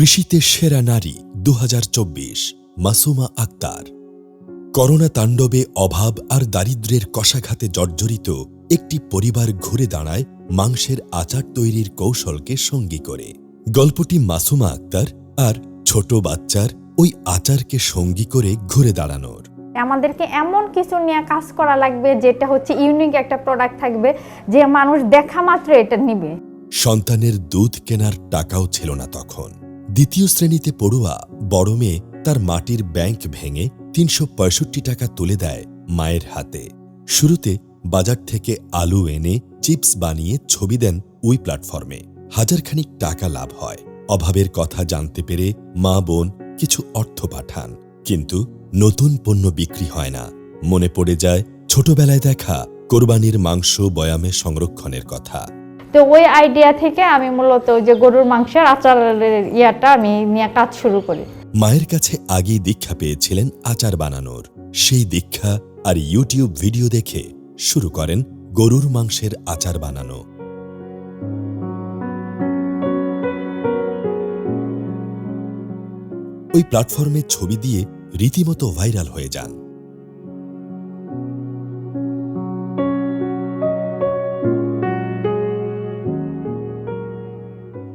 কৃষিতে সেরা নারী দু হাজার চব্বিশ মাসুমা আক্তার। করোনা তাণ্ডবে অভাব আর দারিদ্র্যের কষাঘাতে জর্জরিত একটি পরিবার ঘুরে দাঁড়ায় মাংসের আচার তৈরির কৌশলকে সঙ্গী করে। গল্পটি মাসুমা আক্তার আর ছোট বাচ্চার ওই আচারকে সঙ্গী করে ঘুরে দাঁড়ানোর। আমাদেরকে এমন কিছু নিয়ে কাজ করা লাগবে যেটা হচ্ছে ইউনিক একটা প্রোডাক্ট থাকবে যে মানুষ দেখা মাত্র এটা নিবে। সন্তানের দুধ কেনার টাকাও ছিল না তখন। দ্বিতীয় শ্রেণীতে পড়ুয়া বড় মেয়ে তার মাটির ব্যাংক ভেঙে তিনশো পঁয়ষট্টি টাকা তুলে দেয় মায়ের হাতে। শুরুতে বাজার থেকে আলু এনে চিপস বানিয়ে ছবি দেন ওই প্ল্যাটফর্মে। হাজারখানিক টাকা লাভ হয়। অভাবের কথা জানতে পেরে মা বোন কিছু অর্থ পাঠান। কিন্তু নতুন পণ্য বিক্রি হয় না। মনে পড়ে যায়, ছোটবেলায় দেখা কোরবানির মাংস বয়ামে সংরক্ষণের কথা। তো ওই আইডিয়া থেকে আমি মূলত যে গরুর মাংসের আচারের ইয়াটা আমি নিয়ে কাজ শুরু করি। মায়ের কাছে আগেই দীক্ষা পেয়েছিলেন আচার বানানোর। সেই দীক্ষা আর ইউটিউব ভিডিও দেখে শুরু করেন গরুর মাংসের আচার বানানো। ওই প্ল্যাটফর্মে ছবি দিয়ে রীতিমতো ভাইরাল হয়ে যান।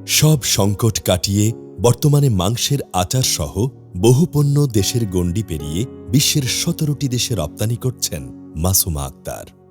সব সংকট কাটিয়ে বর্তমানে মাংসের আচার সহ বহু পণ্য দেশের গণ্ডি পেরিয়ে বিশ্বের সতেরোটি দেশে রপ্তানি করছেন মাসুমা আক্তার।